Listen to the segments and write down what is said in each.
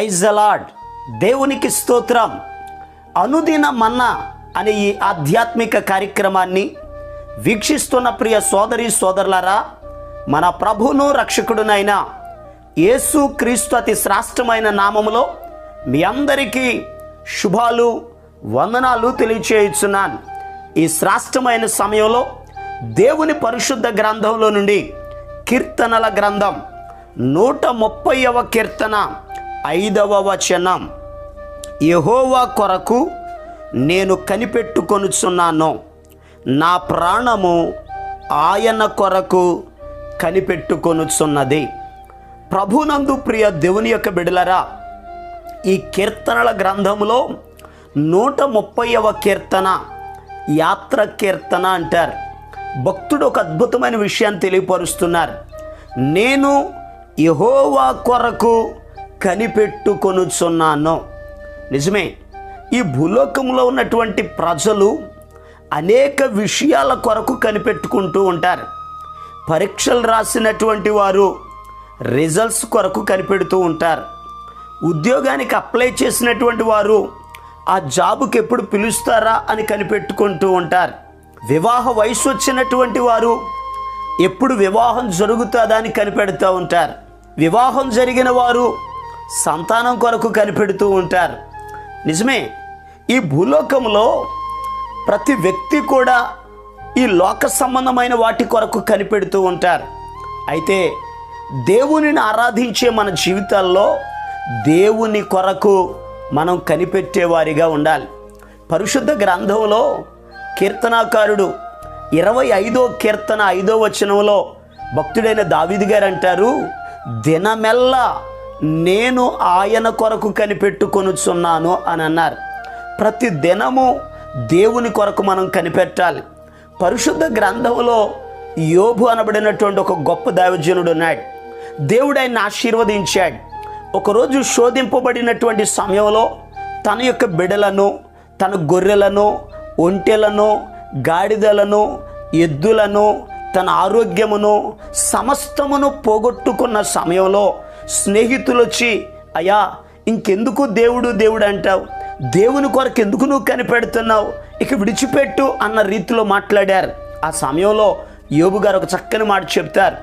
Praise అలాడ్ దేవునికి స్తోత్రం. అనుదిన మన్నా అనే ఈ ఆధ్యాత్మిక కార్యక్రమాన్ని వీక్షిస్తున్న ప్రియ సోదరి సోదరులారా మన ప్రభును రక్షకుడునైన యేసు క్రీస్తు అతి శ్రాష్టమైన నామములో మీ అందరికీ శుభాలు వందనాలు తెలియచేయుచున్నాను. ఈ శ్రాష్టమైన సమయంలో దేవుని పరిశుద్ధ గ్రంథంలో నుండి కీర్తనల గ్రంథం నూట ముప్పైవ కీర్తన ఐదవ వచనం. యహోవా కొరకు నేను కనిపెట్టుకొనుచున్నాను. నా ప్రాణము ఆయన కొరకు కనిపెట్టుకొనుచున్నది. ప్రభునందు ప్రియ దేవుని యొక్క బిడలరా ఈ కీర్తనల గ్రంథంలో నూట ముప్పైవ కీర్తన యాత్ర కీర్తన అంటారు. భక్తుడు ఒక అద్భుతమైన విషయాన్ని తెలియపరుస్తున్నారు. నేను యహోవా కొరకు కనిపెట్టుకొనుచున్నాను. నిజమే ఈ భూలోకంలో ఉన్నటువంటి ప్రజలు అనేక విషయాల కొరకు కనిపెట్టుకుంటూ ఉంటారు. పరీక్షలు రాసినటువంటి వారు రిజల్ట్స్ కొరకు కనిపెడుతూ ఉంటారు. ఉద్యోగానికి అప్లై చేసినటువంటి వారు ఆ జాబుకి ఎప్పుడు పిలుస్తారా అని కనిపెట్టుకుంటూ ఉంటారు. వివాహ వయసు వచ్చినటువంటి వారు ఎప్పుడు వివాహం జరుగుతుందా అని కనిపెడుతూ ఉంటారు. వివాహం జరిగిన వారు సంతానం కొరకు కనిపెడుతూ ఉంటారు. నిజమే ఈ భూలోకంలో ప్రతి వ్యక్తి కూడా ఈ లోక సంబంధమైన వాటి కొరకు కనిపెడుతూ ఉంటారు. అయితే దేవునిని ఆరాధించే మన జీవితాల్లో దేవుని కొరకు మనం కనిపెట్టేవారిగా ఉండాలి. పరిశుద్ధ గ్రంథంలో కీర్తనాకారుడు ఇరవై ఐదో కీర్తన ఐదో వచనంలో భక్తుడైన దావిది గారు అంటారు దినమెల్లా నేను ఆయన కొరకు కనిపెట్టుకొనుచున్నాను అని అన్నారు. ప్రతి దినము దేవుని కొరకు మనం కనిపెట్టాలి. పరిశుద్ధ గ్రంథంలో యోబు అనబడినటువంటి ఒక గొప్ప దైవజనుడు ఉన్నాడు. దేవుడు ఆయన ఆశీర్వదించాడు. ఒకరోజు శోధింపబడినటువంటి సమయంలో తన యొక్క బిడలను తన గొర్రెలను ఒంటెలను గాడిదలను ఎద్దులను తన ఆరోగ్యమును సమస్తమును పోగొట్టుకున్న సమయంలో స్నేహితులు వచ్చి అయ్యా ఇంకెందుకు దేవుడు దేవుడు అంటావు? దేవుని కొరకు ఎందుకు నువ్వు కనిపెడుతున్నావు? ఇక విడిచిపెట్టు అన్న రీతిలో మాట్లాడారు. ఆ సమయంలో యోబు గారు ఒక చక్కని మాట చెప్తారు.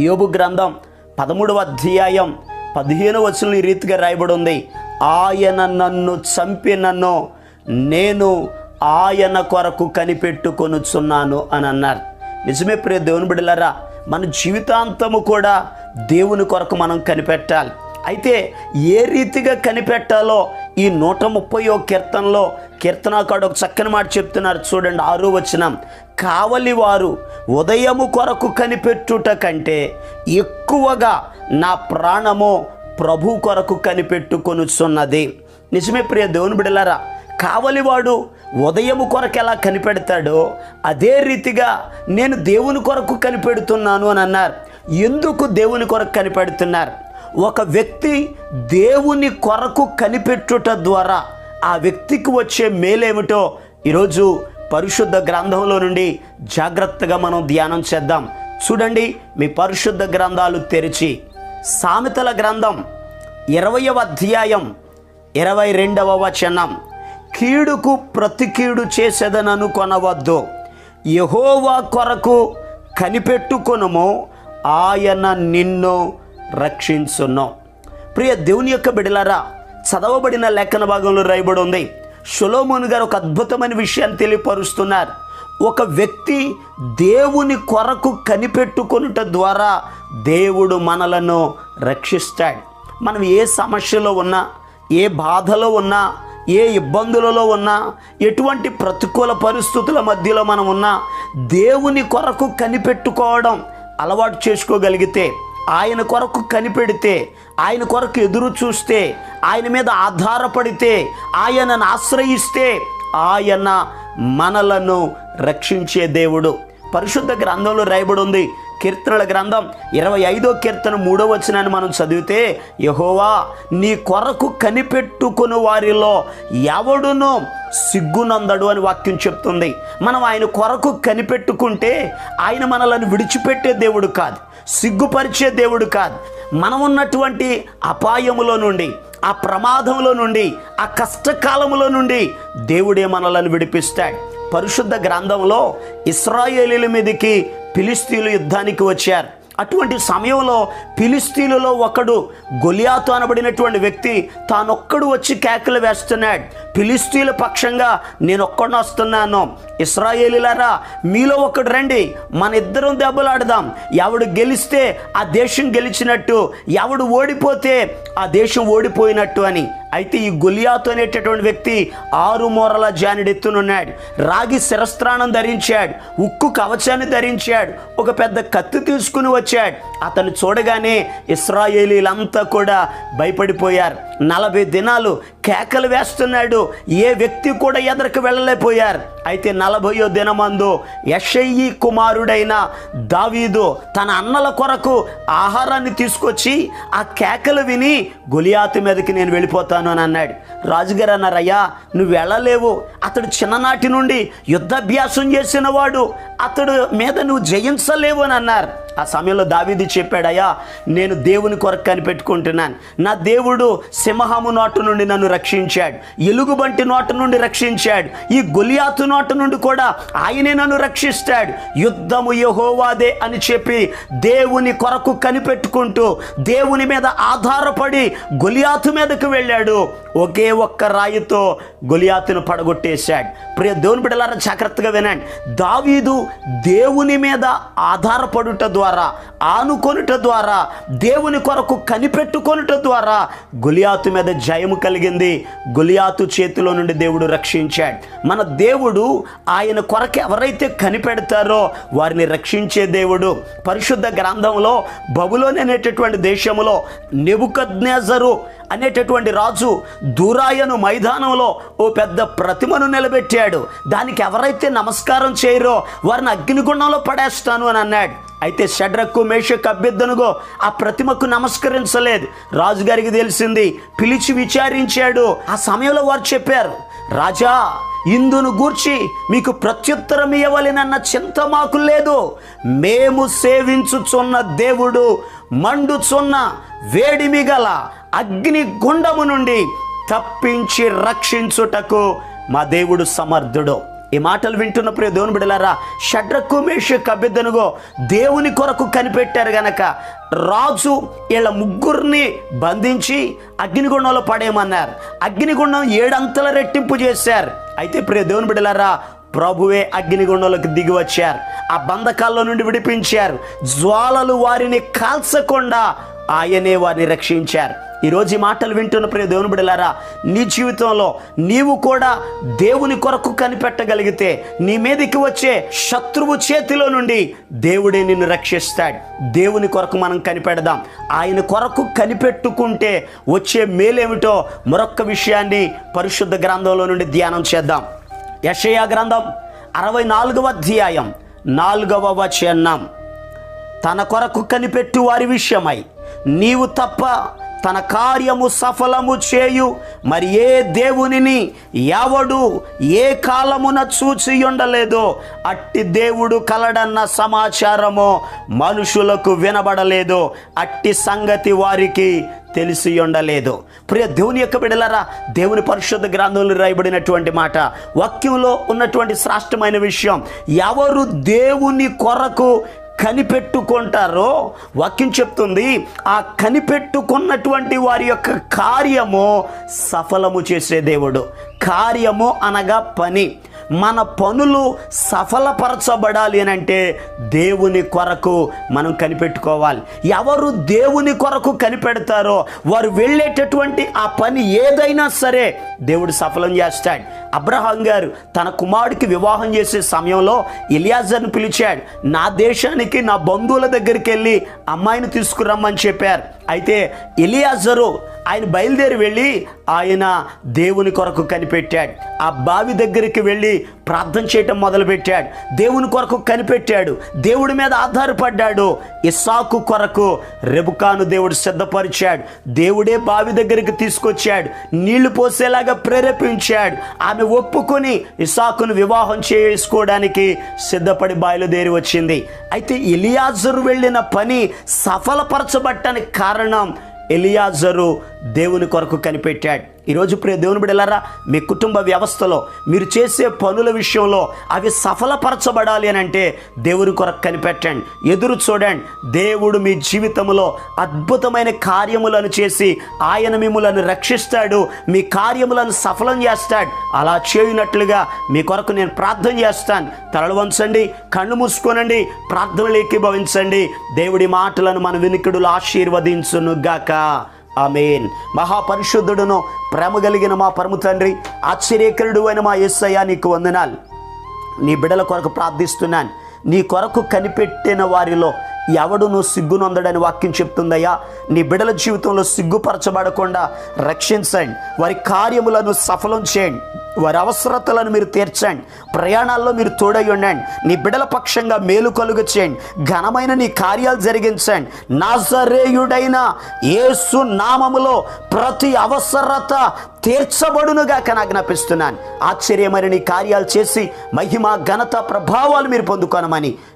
యోబు గ్రంథం పదమూడవ అధ్యాయం పదిహేను వచనం ఈ రీతిగా రాయబడి ఉంది ఆయన నన్ను చంపినను నేను ఆయన కొరకు కనిపెట్టుకొనుచున్నాను అని అన్నారు. నిజమే ప్రియ దేవుని బిడలరా మన జీవితాంతము కూడా దేవుని కొరకు మనం కనిపెట్టాలి. అయితే ఏ రీతిగా కనిపెట్టాలో ఈ నూట ముప్పయో కీర్తనలో కీర్తనాకాడు ఒక చక్కని మాట చెప్తున్నారు. చూడండి ఆరో వచనం. కావలి వారు ఉదయము కొరకు కనిపెట్టుట కంటే ఎక్కువగా నా ప్రాణము ప్రభు కొరకు కనిపెట్టుకొనుచున్నది. నిజమే ప్రియ దేవుని బిడలారా కావలివాడు ఉదయము కొరకు ఎలా కనిపెడతాడో అదే రీతిగా నేను దేవుని కొరకు కనిపెడుతున్నాను అని అన్నారు. ఎందుకు దేవుని కొరకు కనిపెడుతున్నారు? ఒక వ్యక్తి దేవుని కొరకు కనిపెట్టుట ద్వారా ఆ వ్యక్తికి వచ్చే మేలేమిటో ఈరోజు పరిశుద్ధ గ్రంథంలో నుండి జాగ్రత్తగా మనం ధ్యానం చేద్దాం. చూడండి మీ పరిశుద్ధ గ్రంథాలు తెరిచి సామెతల గ్రంథం ఇరవయవ అధ్యాయం ఇరవై రెండవ వచనం. కీడుకు ప్రతి కీడు చేసేదనను కొనవద్దు యహోవా కొరకు కనిపెట్టుకొనము ఆయన నిన్ను రక్షించును. ప్రియ దేవుని యొక్క బిడలరా చదవబడిన లేఖన భాగంలో రాయబడి ఉంది. షొలోమోన్ గారు ఒక అద్భుతమైన విషయాన్ని తెలియపరుస్తున్నారు. ఒక వ్యక్తి దేవుని కొరకు కనిపెట్టుకొనుట ద్వారా దేవుడు మనలను రక్షిస్తాడు. మనం ఏ సమస్యలో ఉన్నా ఏ బాధలో ఉన్నా ఏ ఇబ్బందులలో ఉన్నా ఎటువంటి ప్రతికూల పరిస్థితుల మధ్యలో మనం ఉన్నా దేవుని కొరకు కనిపెట్టుకోవడం అలవాటు చేసుకోగలిగితే ఆయన కొరకు కనిపెడితే ఆయన కొరకు ఎదురు చూస్తే ఆయన మీద ఆధారపడితే ఆయనను ఆశ్రయిస్తే ఆయన మనలను రక్షించే దేవుడు. పరిశుద్ధ గ్రంథంలో రాయబడి ఉంది కీర్తనల గ్రంథం ఇరవై ఐదో కీర్తన మూడో వచనాన్ని మనం చదివితే యహోవా నీ కొరకు కనిపెట్టుకుని వారిలో ఎవడును సిగ్గునందడు అని వాక్యం చెప్తుంది. మనం ఆయన కొరకు కనిపెట్టుకుంటే ఆయన మనలను విడిచిపెట్టే దేవుడు కాదు సిగ్గుపరిచే దేవుడు కాదు. మనం ఉన్నటువంటి అపాయములో నుండి ఆ ప్రమాదంలో నుండి ఆ కష్టకాలములో నుండి దేవుడే మనలను విడిపిస్తాడు. పరిశుద్ధ గ్రంథంలో ఇస్రాయేలీల మీదకి ఫిలిస్తీన్లు యుద్ధానికి వచ్చారు. అటువంటి సమయంలో ఫిలిస్తీన్లలో ఒకడు గొలియాతో అనబడినటువంటి వ్యక్తి తానొక్కడు వచ్చి కేకలు వేస్తున్నాడు. ఫిలిస్తీన్ల పక్షంగా నేను ఒక్కడిని వస్తున్నాను. ఇస్రాయేలీలారా మీలో ఒకడు రండి మన ఇద్దరం దెబ్బలాడదాం ఎవడు గెలిస్తే ఆ దేశం గెలిచినట్టు ఎవడు ఓడిపోతే ఆ దేశం ఓడిపోయినట్టు అని. అయితే ఈ గొలియాతు అనేటటువంటి వ్యక్తి ఆరు మూరల జానిడెత్తునున్నాడు రాగి శిరస్త్రాణం ధరించాడు ఉక్కు కవచాన్ని ధరించాడు ఒక పెద్ద కత్తి తీసుకుని వచ్చాడు. అతను చూడగానే ఇస్రాయేలీలంతా కూడా భయపడిపోయారు. నలభై దినాలు కేకలు వేస్తున్నాడు. ఏ వ్యక్తి కూడా ఎదరికి వెళ్ళలేకపోయారు. అయితే నలభయో దినమందు యషయ్యి కుమారుడైన దావీదు తన అన్నల కొరకు ఆహారాన్ని తీసుకొచ్చి ఆ కేకలు విని గొలియాతు మీదకి నేను వెళ్ళిపోతాను అని అన్నాడు. రాజుగారు అన్నారయ్యా నువ్వు వెళ్ళలేవు. అతడు చిన్ననాటి నుండి యుద్ధాభ్యాసం చేసినవాడు. అతడు మీద నువ్వు జయించలేవు అని అన్నారు. ఆ సమయంలో దావీది చెప్పాడయ్యా నేను దేవుని కొరకు కనిపెట్టుకుంటున్నాను. నా దేవుడు సింహము నోటు నుండి నన్ను రక్షించాడు. ఎలుగుబంటి నోటు నుండి రక్షించాడు. ఈ గొలియాతు నోటు నుండి కూడా ఆయనే నన్ను రక్షిస్తాడు. యుద్ధము యహోవాదే అని చెప్పి దేవుని కొరకు కనిపెట్టుకుంటూ దేవుని మీద ఆధారపడి గొలియాతు మీదకు వెళ్ళాడు. ఒకే ఒక్క రాయితో గొలియాతును పడగొట్టేశాడు. ప్రియ దేవుని బిడ్డలారా జాగ్రత్తగా వినండి. దావీదు దేవుని మీద ఆధారపడుట ద్వారా ఆనుకొనుట ద్వారా దేవుని కొరకు కనిపెట్టుకొనుట ద్వారా గొలియాతు మీద జయము కలిగింది. గొలియాతు చేతిలో నుండి దేవుడు రక్షించాడు. మన దేవుడు ఆయన కొరకు ఎవరైతే కనిపెడతారో వారిని రక్షించే దేవుడు. పరిశుద్ధ గ్రంథంలో బబులోని అనేటటువంటి దేశంలో నెబుకజ్ఞాజరు అనేటటువంటి రాజు దూరాయను మైదానంలో ఓ పెద్ద ప్రతిమను నిలబెట్టాడు. దానికి ఎవరైతే నమస్కారం చేయరో వారిని అగ్నిగుండంలో పడేస్తాను అని అన్నాడు. అయితే షడ్రకు మేషకు అభ్యర్థనగో ఆ ప్రతిమకు నమస్కరించలేదు. రాజుగారికి తెలిసింది పిలిచి విచారించాడు. ఆ సమయంలో వారు చెప్పారు రాజా ఇందును గూర్చి మీకు ప్రత్యుత్తరం ఇవ్వలేనన్న చింత మాకు లేదు. మేము సేవించుచున్న దేవుడు మండుచున్న వేడిమి గల అగ్ని గుండము నుండి తప్పించి రక్షించుటకు మా దేవుడు సమర్థుడు. ఈ మాటలు వింటున్న ప్రియ దేవుని బిడలారా షడ్రకు మేషకు అభ్యర్థనగో దేవుని కొరకు కనిపెట్టారు గనక రాజు వీళ్ళ ముగ్గురిని బంధించి అగ్నిగుండంలో పడేయమన్నారు. అగ్నిగుండం ఏడంతల రెట్టింపు చేశారు. అయితే ప్రియ దేవుని బిడలారా ప్రభువే అగ్నిగుండంలోకి దిగి వచ్చారు. ఆ బంధకాల్లో నుండి విడిపించారు. జ్వాలలు వారిని కాల్చకుండా ఆయనే వారిని రక్షించారు. ఈరోజు ఈ మాటలు వింటున్న ప్రియ దేవుని బిడలారా నీ జీవితంలో నీవు కూడా దేవుని కొరకు కనిపెట్టగలిగితే నీ మీదకి వచ్చే శత్రువు చేతిలో నుండి దేవుడే నిన్ను రక్షిస్తాడు. దేవుని కొరకు మనం కనిపెడదాం. ఆయన కొరకు కనిపెట్టుకుంటే వచ్చే మేలేమిటో మరొక్క విషయాన్ని పరిశుద్ధ గ్రంథంలో నుండి ధ్యానం చేద్దాం. యషయా గ్రంథం అరవై నాలుగవ అధ్యాయం నాలుగవ వచనం. తన కొరకు కనిపెట్టు వారి విషయమై నీవు తప్ప తన కార్యము సఫలము చేయు మరి ఏ దేవునిని ఎవడు ఏ కాలమున చూచి ఉండలేదో అట్టి దేవుడు కలడన్న సమాచారము మనుషులకు వినబడలేదు అట్టి సంగతి వారికి తెలిసి ఉండలేదు. ప్రియ దేవుని యొక్క బిడలరా దేవుని పరిశుద్ధ గ్రంథంలో రాయబడినటువంటి మాట వాక్యంలో ఉన్నటువంటి శ్రాష్టమైన విషయం ఎవరు దేవుని కొరకు కనిపెట్టుకుంటారో వాక్యం చెప్తుంది ఆ కనిపెట్టుకున్నటువంటి వారి యొక్క కార్యము సఫలము చేసే దేవుడు. కార్యము అనగా పని. మన పనులు సఫలపరచబడాలి అని అంటే దేవుని కొరకు మనం కనిపెట్టుకోవాలి. ఎవరు దేవుని కొరకు కనిపెడతారో వారు వెళ్ళేటటువంటి ఆ పని ఏదైనా సరే దేవుడు సఫలం చేస్తాడు. అబ్రహాం గారు తన కుమారుడికి వివాహం చేసే సమయంలో ఇలియాజర్ని పిలిచాడు నా దేశానికి నా బంధువుల దగ్గరికి వెళ్ళి అమ్మాయిని తీసుకురమ్మని చెప్పారు. అయితే ఎలియాజరు ఆయన బయలుదేరి వెళ్ళి ఆయన దేవుని కొరకు కనిపెట్టాడు. ఆ బావి దగ్గరికి వెళ్ళి ప్రార్థన చేయటం మొదలుపెట్టాడు. దేవుని కొరకు కనిపెట్టాడు. దేవుడి మీద ఆధారపడ్డాడు. ఇస్సాకు కొరకు రెబుకాను దేవుడు సిద్ధపరిచాడు. దేవుడే బావి దగ్గరికి తీసుకొచ్చాడు. నీళ్ళు పోసేలాగా ప్రేరేపించాడు. ఆమె ఒప్పుకొని ఇసాకును వివాహం చేసుకోవడానికి సిద్ధపడి బయలుదేరి వచ్చింది. అయితే ఇలియాజరు వెళ్ళిన పని సఫలపరచబట్టడానికి కారణం ఎలియాజరు దేవుని కొరకు కనిపెట్టాడు. ఈరోజు ప్రియ దేవుని బిడలారా మీ కుటుంబ వ్యవస్థలో మీరు చేసే పనుల విషయంలో అవి సఫలపరచబడాలి అని అంటే దేవుని కొరకు కనిపెట్టండి. ఎదురు చూడండి. దేవుడు మీ జీవితంలో అద్భుతమైన కార్యములను చేసి ఆయన మిమ్మలను రక్షిస్తాడు. మీ కార్యములను సఫలం చేస్తాడు. అలా చేయనట్లుగా మీ కొరకు నేను ప్రార్థన చేస్తాను. తలలు వంచండి కళ్ళు మూసుకోనండి ప్రార్థనలు ఏకీభవించండి దేవుడి మాటలను మన వినికిడులు ఆశీర్వదించునుగాక. ఆమెన్. మహాపరిశుద్ధుడును ప్రేమ కలిగిన మా పరమ తండ్రి ఆశ్చర్యకరుడు అయిన మా ఎస్సయ్య నీకు వందనాలు. నీ బిడల కొరకు ప్రార్థిస్తున్నాను. నీ కొరకు కనిపెట్టిన వారిలో ఎవడును సిగ్గునొందడని వాక్యం చెప్తుందయ్యా. నీ బిడల జీవితంలో సిగ్గుపరచబడకుండా రక్షించండి. వారి కార్యములను సఫలం చేయండి. వారి అవసరతలను మీరు తీర్చండి. ప్రయాణాల్లో మీరు తోడై ఉండండి. నీ బిడల పక్షంగా మేలు కలుగు చేయండి. ఘనమైన నీ కార్యాలు జరిగించండి. నాజరేయుడైన యేసు నామములో ప్రతి అవసరత తీర్చబడునుగా ఆజ్ఞాపిస్తున్నాను. ఆశ్చర్యమైన నీ కార్యాలు చేసి మహిమ ఘనత ప్రభావాలు మీరు పొందుకోనమని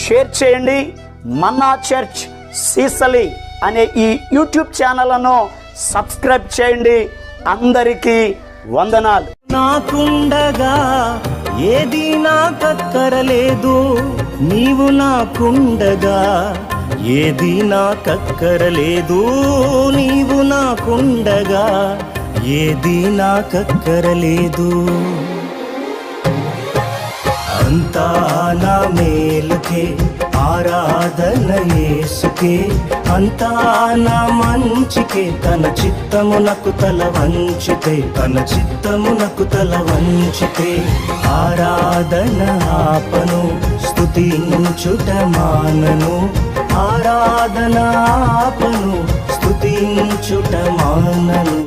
షేర్ చేయండి. మన్నా చర్చ్ సీసలి అనే ఈ యూట్యూబ్ ఛానల్ను సబ్స్క్రైబ్ చేయండి. అందరికీ వందనాలు. నాకుండగా ఏది నాకక్కరలేదు. నీవు నాకుండగా ఏది నాకక్కరలేదు. నీవు నాకుండగా ఏది నాకక్కరలేదు. అంతా నా మేలుకే ఆరాధన యేసుకే. అంతా నా మంచికే తన చిత్తమునకు తల వంచితే తన చిత్తమునకు తల వంచితే. ఆరాధన ఆపను స్థుతించుట మానను. ఆరాధన ఆపను స్థుతించుట మానను.